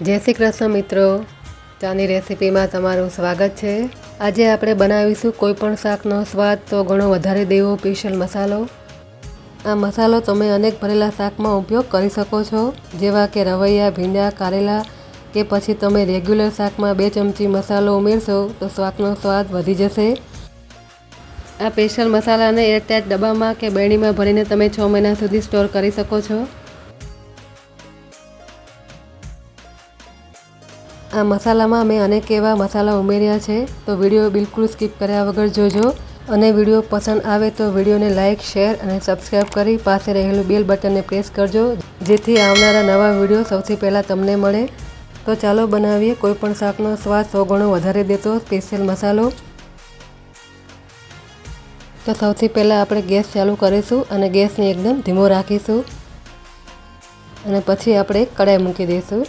જય શ્રી કૃષ્ણ મિત્રો. ચાની રેસીપીમાં તમારું સ્વાગત છે. આજે આપણે બનાવીશું કોઈ પણ શાકનો સ્વાદ તો ઘણો વધારે દેવો, સ્પેશિયલ મસાલો. આ મસાલો તમે અનેક ભરેલા શાકમાં ઉપયોગ કરી શકો છો. જેવા કે રવૈયા, ભીંડા, કારેલા કે પછી તમે રેગ્યુલર શાકમાં બે ચમચી મસાલો ઉમેરશો તો શાકનો સ્વાદ વધી જશે. આ સ્પેશિયલ મસાલાને એરટાઈટ ડબ્બામાં કે બેણીમાં ભરીને તમે છ મહિના સુધી સ્ટોર કરી શકો છો. આ મસાલામાં મેં અનેક એવા મસાલા ઉમેર્યા છે, તો વીડિયો બિલકુલ સ્કીપ કર્યા વગર જોજો. અને વીડિયો પસંદ આવે તો વિડીયોને લાઇક, શેર અને સબસ્ક્રાઈબ કરી પાસે રહેલું બેલ બટનને પ્રેસ કરજો, જેથી આવનારા નવા વીડિયો સૌથી પહેલાં તમને મળે. તો ચાલો બનાવીએ કોઈપણ શાકનો સ્વાદ સો ગણો વધારે દેતો સ્પેશિયલ મસાલો. તો સૌથી પહેલાં આપણે ગેસ ચાલુ કરીશું અને ગેસને એકદમ ધીમો રાખીશું. અને પછી આપણે કડાઈ મૂકી દઈશું.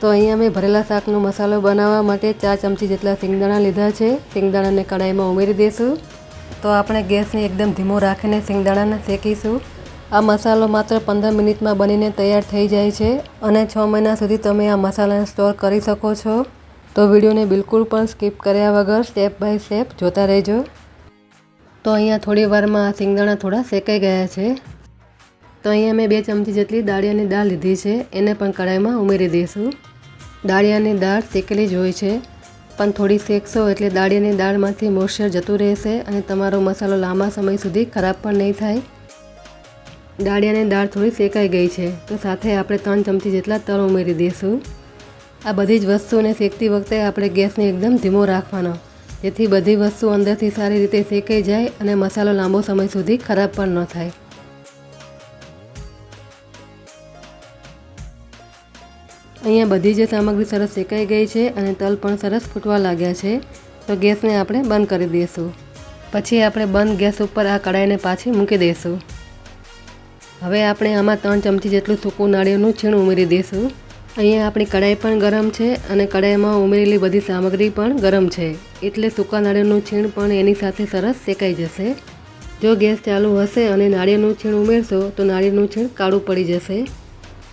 તો અહીંયા મેં ભરેલા શાકનો મસાલો બનાવવા માટે ચાર ચમચી જેટલા સિંગદાણા લીધા છે. સિંગદાણાને કડાઈમાં ઉમેરી દઈશું. તો આપણે ગેસને એકદમ ધીમો રાખીને સિંગદાણાને શેકીશું. આ મસાલો માત્ર પંદર મિનિટમાં બનીને તૈયાર થઈ જાય છે અને છ મહિના સુધી તમે આ મસાલાને સ્ટોર કરી શકો છો. તો વિડીયોને બિલકુલ પણ સ્કીપ કર્યા વગર સ્ટેપ બાય સ્ટેપ જોતા રહેજો. તો અહીંયા થોડી વારમાં આ સિંગદાણા થોડા શેકાઈ ગયા છે. તો અહીંયા મેં બે ચમચી જેટલી દાળિયાની દાળ લીધી છે. એને પણ કડાઈમાં ઉમેરી દઈશું. દાળિયાની દાળ શેકેલી જ હોય છે. પણ થોડી શેકશો એટલે દાળિયાની દાળમાંથી મોઇશ્ચર જતું રહેશે અને તમારો મસાલો લાંબા સમય સુધી ખરાબ પણ નહીં થાય. દાળિયાની દાળ થોડી શેકાઈ ગઈ છે. તો સાથે આપણે ત્રણ ચમચી જેટલા તલ ઉમેરી દઈશું. આ બધી જ વસ્તુને શેકતી વખતે આપણે ગેસને એકદમ ધીમો રાખવાનો. જેથી બધી વસ્તુ અંદરથી સારી રીતે શેકાઈ જાય અને મસાલો લાંબો સમય સુધી ખરાબ પણ ન થાય. અહીંયા બધી જ સામગ્રી સરસ શેકાઈ ગઈ છે અને તલ પણ સરસ ફૂટવા લાગ્યા છે. તો ગેસને આપણે બંધ કરી દઈશું. પછી આપણે બંધ ગેસ ઉપર આ કડાઈને પાછી મૂકી દઈશું. હવે આપણે આમાં ત્રણ ચમચી જેટલું સૂકું નાળિયેરનું છીણ ઉમેરી દઈશું. અહીંયા આપણી કડાઈ પણ ગરમ છે અને કડાઈમાં ઉમેરેલી બધી સામગ્રી પણ ગરમ છે. એટલે સૂકા નાળિયેરનું છીણ પણ એની સાથે સરસ શેકાઈ જશે. જો ગેસ ચાલુ હશે અને નાળિયેરનું છીણ ઉમેરશો, તો નાળિયેરનું છીણ કાળું પડી જશે.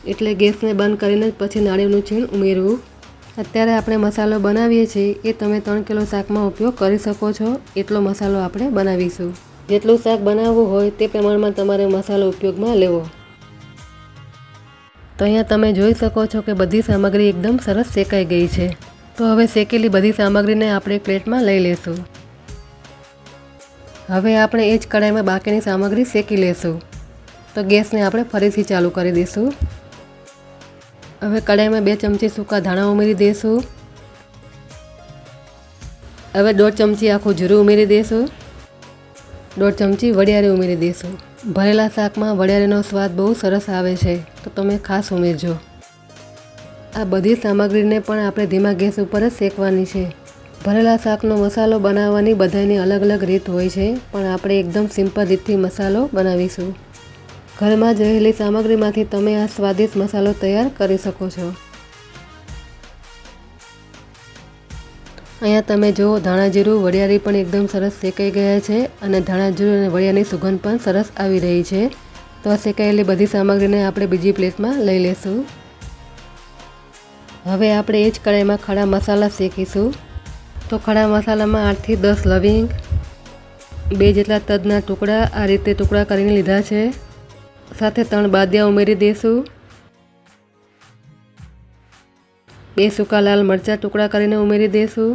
એટલે ગેસને બંધ કરીને પછી નાળિયેરનું છીણ ઉમેરવું. અત્યારે આપણે મસાલો બનાવીએ છીએ. એ તમે ત્રણ કિલો શાકમાં ઉપયોગ કરી શકો છો. એટલો મસાલો આપણે બનાવીશું. જેટલું શાક બનાવવું હોય તે પ્રમાણમાં તમારે મસાલો ઉપયોગમાં લેવો. તો અહીંયા તમે જોઈ શકો છો કે બધી સામગ્રી એકદમ સરસ શેકાઈ ગઈ છે. તો હવે શેકેલી બધી સામગ્રીને આપણે પ્લેટમાં લઈ લેશું. હવે આપણે એ જ કઢાઈમાં બાકીની સામગ્રી શેકી લેશું. તો ગેસને આપણે ફરીથી ચાલુ કરી દઈશું. હવે કડાઈમાં બે ચમચી સૂકા ધાણા ઉમેરી દઈશું. હવે દોઢ ચમચી આખું જીરું ઉમેરી દઈશું. દોઢ ચમચી વડિયારી ઉમેરી દઈશું. ભરેલા શાકમાં વડિયારીનો સ્વાદ બહુ સરસ આવે છે, તો તમે ખાસ ઉમેરજો. આ બધી સામગ્રીને પણ આપણે ધીમા ગેસ ઉપર જ શેકવાની છે. ભરેલા શાકનો મસાલો બનાવવાની બધાની અલગ અલગ રીત હોય છે, પણ આપણે એકદમ સિમ્પલ રીતથી મસાલો બનાવીશું. ઘરમાં જ રહેલી સામગ્રીમાંથી તમે આ સ્વાદિષ્ટ મસાલો તૈયાર કરી શકો છો. અહીંયા તમે જુઓ ધાણા જીરું પણ એકદમ સરસ શેકાઈ ગયા છે અને ધાણા જીરું અને વડિયાની સુગંધ પણ સરસ આવી રહી છે. તો આ શેકાયેલી બધી સામગ્રીને આપણે બીજી પ્લેટમાં લઈ લેશું. હવે આપણે એ જ કડાઈમાં ખડા મસાલા શેકીશું. તો ખડા મસાલામાં આઠથી દસ લવિંગ, બે જેટલા તજના ટુકડા આ રીતે ટુકડા કરીને લીધા છે. સાથે ત્રણ બાદિયા ઉમેરી દઈશું બે સૂકા લાલ મરચાં ટુકડા કરીને ઉમેરી દઈશું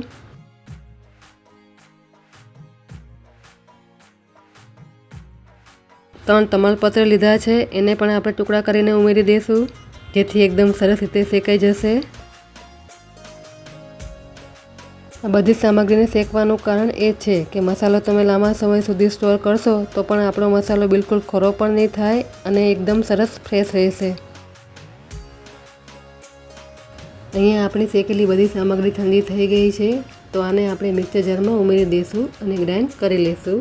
ત્રણ તમાલપત્ર લીધા છે, એને પણ આપણે ટુકડા કરીને ઉમેરી દઈશું જેથી એકદમ સરસ રીતે શેકાઈ જશે. આ બધી સામગ્રીને શેકવાનું કારણ એ છે કે મસાલો તમે લાંબા સમય સુધી સ્ટોર કરશો, તો પણ આપણો મસાલો બિલકુલ ખરો પણ નહીં થાય અને એકદમ સરસ ફ્રેશ રહેશે. અહીંયા આપણી શેકેલી બધી સામગ્રી ઠંડી થઈ ગઈ છે, તો આને આપણે મિક્સર જારમાં ઉમેરી દઈશું અને ગ્રાઇન્ડ કરી લઈશું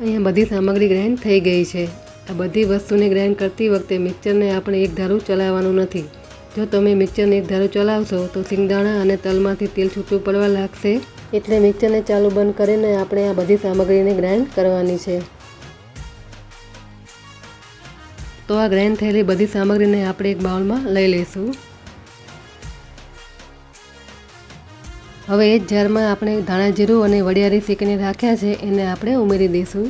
અહીંયા બધી સામગ્રી ગ્રાઇન્ડ થઈ ગઈ છે. આ બધી વસ્તુને ગ્રાઇન્ડ કરતી વખતે મિક્સરને આપણે એક ધારું ચલાવવાનું નથી. જો તમે મિક્સરને એક ધારું ચલાવશો, તો સિંગદાણા અને તલમાંથી તેલ છૂટું પડવા લાગશે. એટલે મિક્સરને ચાલુ બંધ કરીને આપણે આ બધી સામગ્રીને ગ્રાઇન્ડ કરવાની છે. તો આ ગ્રાઇન્ડ થયેલી બધી સામગ્રીને આપણે એક બાઉલમાં લઈ લઈશું. હવે એ જ જારમાં આપણે ધાણા જીરું અને વડિયારી શેકીને રાખ્યા છે, એને આપણે ઉમેરી દઈશું.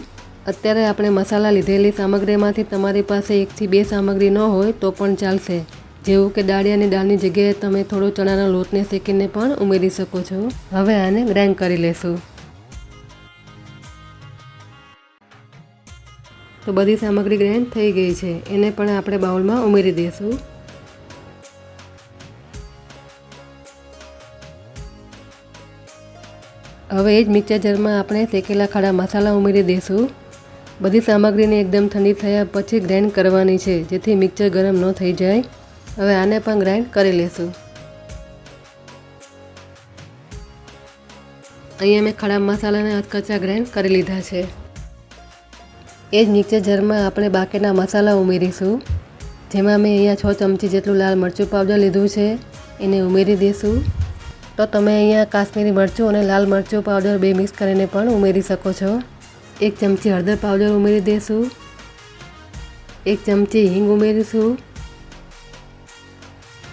અત્યારે આપણે મસાલા લીધેલી સામગ્રીમાંથી તમારી પાસે એકથી બે સામગ્રી ન હોય તો પણ ચાલશે. જેવું કે દાળિયાની દાળની જગ્યાએ તમે થોડો ચણાના લોટને શેકીને પણ ઉમેરી શકો છો. હવે આને ગ્રાઇન્ડ કરી લેશું તો બધી સામગ્રી ગ્રેન્ડ થઈ ગઈ છે. એને પણ આપણે બાઉલમાં ઉમેરી દઈશું. હવે એ જ મિક્સર જારમાં આપણે શેકેલા ખાડા મસાલા ઉમેરી દઈશું. બધી સામગ્રીને એકદમ ઠંડી થયા પછી ગ્રાઇન્ડ કરવાની છે, જેથી મિક્સર ગરમ ન થઈ જાય. હવે આને પણ ગ્રાઇન્ડ કરી લેશું. અહીંયા મેં ખડા મસાલાને અધકચા ગ્રાઇન્ડ કરી લીધા છે. એ જ મિક્સર જારમાં આપણે બાકીના મસાલા ઉમેરીશું. જેમાં મેં અહીંયા છ ચમચી જેટલું લાલ મરચું પાવડર લીધું છે, એને ઉમેરી દઈશું. તો તમે અહીંયા કાશ્મીરી મરચું અને લાલ મરચું પાવડર બે મિક્સ કરીને પણ ઉમેરી શકો છો. એક ચમચી હળદર પાવડર ઉમેરી દઈશું. એક ચમચી હિંગ ઉમેરીશું.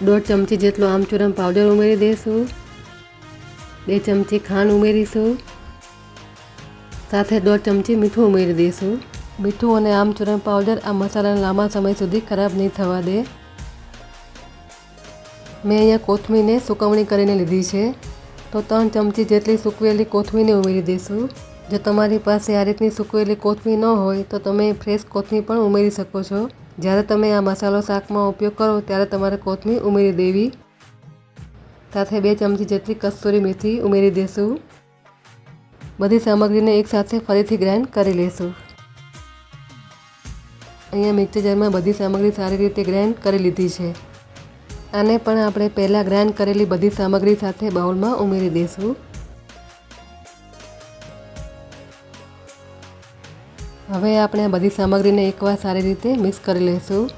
દોઢ ચમચી જેટલો આમચૂરમ પાવડર ઉમેરી દઈશું. બે ચમચી ખાંડ ઉમેરીશું. સાથે દોઢ ચમચી મીઠું ઉમેરી દઈશું. મીઠું અને આમચૂરણ પાવડર આ મસાલાને લાંબા સમય સુધી ખરાબ નહીં થવા દે. મેં અહીંયા કોથમીરને સુકવણી કરીને લીધી છે. તો ત્રણ ચમચી જેટલી સૂકવેલી કોથમીરને ઉમેરી દઈશું. જો તમારી પાસે આ રીતની સૂકવેલી કોથમીર ન હોય, તો તમે ફ્રેશ કોથમીર પણ ઉમેરી શકો છો. જ્યારે તમે આ મસાલો શાકમાં ઉપયોગ કરો, ત્યારે તમારે કોથમીર ઉમેરી દેવી. સાથે બે ચમચી જેટલી કસ્તુરી મેથી ઉમેરી દઈશું બધી સામગ્રીને એકસાથે ફરીથી ગ્રાઇન્ડ કરી લઈશું અહીંયા મિક્સરમાં બધી સામગ્રી સારી રીતે ગ્રાઇન્ડ કરી લીધી છે. આને પણ આપણે પહેલાં ગ્રાઇન્ડ કરેલી બધી સામગ્રી સાથે બાઉલમાં ઉમેરી દઈશું. હવે આપણે આ બધી સામગ્રીને એકવાર સારી રીતે મિક્સ કરી લઈશું.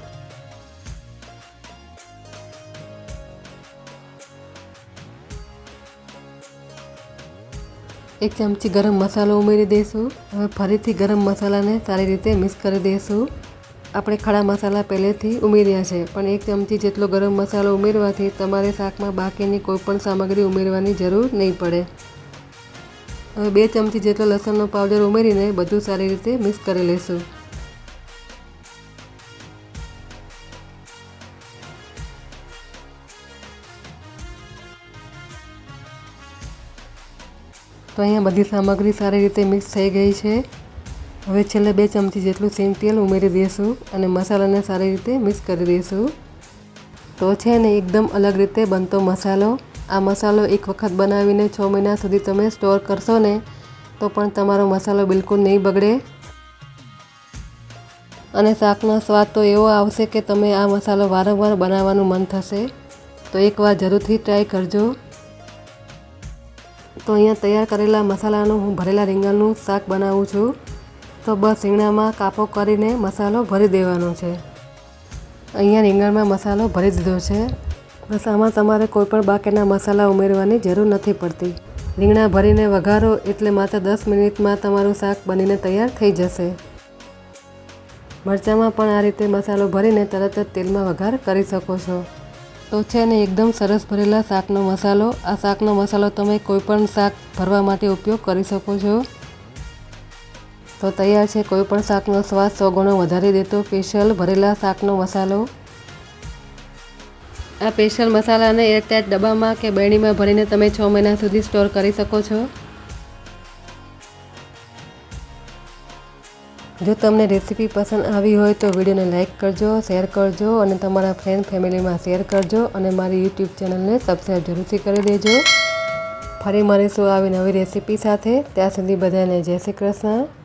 એક ચમચી ગરમ મસાલો ઉમેરી દઈશું. હવે ફરીથી ગરમ મસાલાને સારી રીતે મિક્સ કરી દઈશું. આપણે ખડા મસાલા પહેલેથી ઉમેર્યા છે, પણ એક ચમચી જેટલો ગરમ મસાલો ઉમેરવાથી તમારે શાકમાં બાકીની કોઈપણ સામગ્રી ઉમેરવાની જરૂર નહીં પડે. હવે બે ચમચી જેટલો લસણનો પાવડર ઉમેરીને બધું સારી રીતે મિક્સ કરી લઈશું તો અહીંયા બધી સામગ્રી સારી રીતે મિક્સ થઈ ગઈ છે. હવે છેલ્લે બે ચમચી જેટલું સેમ તેલ ઉમેરી દઈશું અને મસાલાને સારી રીતે મિક્સ કરી દઈશું તો છે ને, એકદમ અલગ રીતે બનતો મસાલો. આ મસાલો એક વખત બનાવીને છ મહિના સુધી તમે સ્ટોર કરશો ને, તો પણ તમારો મસાલો બિલકુલ નહીં બગડે. અને શાકનો સ્વાદ તો એવો આવશે કે તમે આ મસાલો વારંવાર બનાવવાનું મન થશે. તો એકવાર જરૂરથી ટ્રાય કરજો. તો અહીંયા તૈયાર કરેલા મસાલાનું હું ભરેલા રીંગણનું શાક બનાવું છું. તો બસ રીંગણામાં કાપો કરીને મસાલો ભરી દેવાનો છે. અહીંયા રીંગણમાં મસાલો ભરી દીધો છે. બસ આમાં તમારે કોઈપણ બાકીના મસાલા ઉમેરવાની જરૂર નથી પડતી. રીંગણા ભરીને વઘારો એટલે માત્ર દસ મિનિટમાં તમારું શાક બનીને તૈયાર થઈ જશે. મરચાંમાં પણ આ રીતે મસાલો ભરીને તરત જ તેલમાં વઘાર કરી શકો છો. તો છે ને એકદમ સરસ ભરેલા શાકનો મસાલો. આ શાકનો મસાલો તમે કોઈપણ શાક ભરવા માટે ઉપયોગ કરી શકો છો. તો તૈયાર છે કોઈપણ શાકનો સ્વાદ સો ગણો વધારી દેતો. સ્પેશિયલ ભરેલા શાકનો મસાલો. આ સ્પેશિયલ મસાલાને એરટાઈટ ડબ્બામાં કે બેણીમાં ભરીને તમે છ મહિના સુધી સ્ટોર કરી શકો છો. જો તમને રેસીપી પસંદ આવી હોય તો વિડીયોને લાઇક કરજો, શેર કરજો અને તમારા ફ્રેન્ડ, ફેમિલીમાં શેર કરજો અને મારી યુટ્યુબ ચેનલને સબસ્ક્રાઈબ જરૂરથી કરી દેજો. ફરી મળીશું આવી નવી રેસીપી સાથે. ત્યાં સુધી બધાને જય શ્રી કૃષ્ણ.